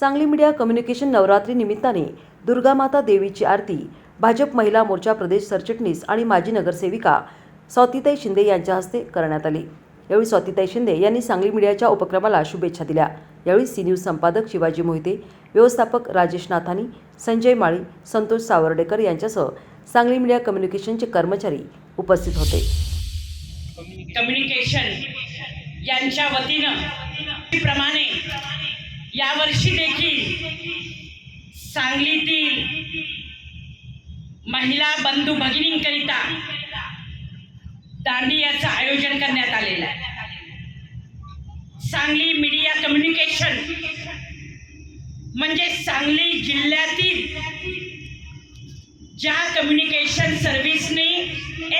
Sangli media communication Navratri निमित्ताने दुर्गामाता देवीची आरती भाजप महिला मोर्चा प्रदेश सरचिटणीस आणि माजी नगरसेविका स्वातीताई शिंदे यांच्या हस्ते करण्यात आली. यावेळी स्वातीताई शिंदे यांनी सांगली मीडियाच्या उपक्रमाला शुभेच्छा दिल्या. यावेळी सी न्यूज संपादक शिवाजी मोहिते व्यवस्थापक राजेश नाथानी संजय माळी संतोष सावर्डेकर यांच्यासह सांगली मीडिया कम्युनिकेशनचे कर्मचारी उपस्थित होते. कम्युनिकेशन यांच्या वतीनं प्रमाणे यावर्षी देखील सांगलीतील महिला बंधू भगिनींकरिता दांडियाचं आयोजन करण्यात आलेलं आहे. सांगली मीडिया कम्युनिकेशन म्हणजे सांगली जिल्ह्यातील ज्या कम्युनिकेशन सर्व्हिसने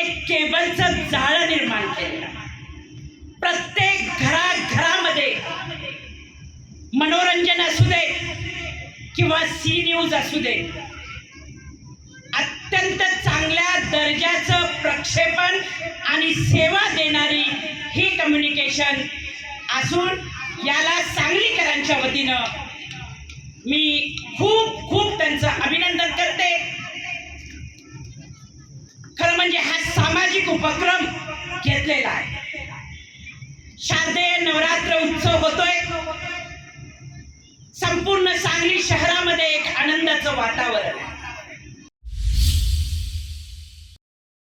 एक केबल किंवा सी न्यूज असू दे. अत्यंत चांगल्या दर्जाचं प्रक्षेपण आणि सेवा देणारी ही कम्युनिकेशन असून याला सांगलीकरांच्या वतीनं मी खूप खूप त्यांचं अभिनंदन करते. खरं म्हणजे हा सामाजिक उपक्रम घेतलेला आहे. शारदेय नवरात्र उत्सव होतोय. संपूर्ण सांगली शहरात वातावरण आहे.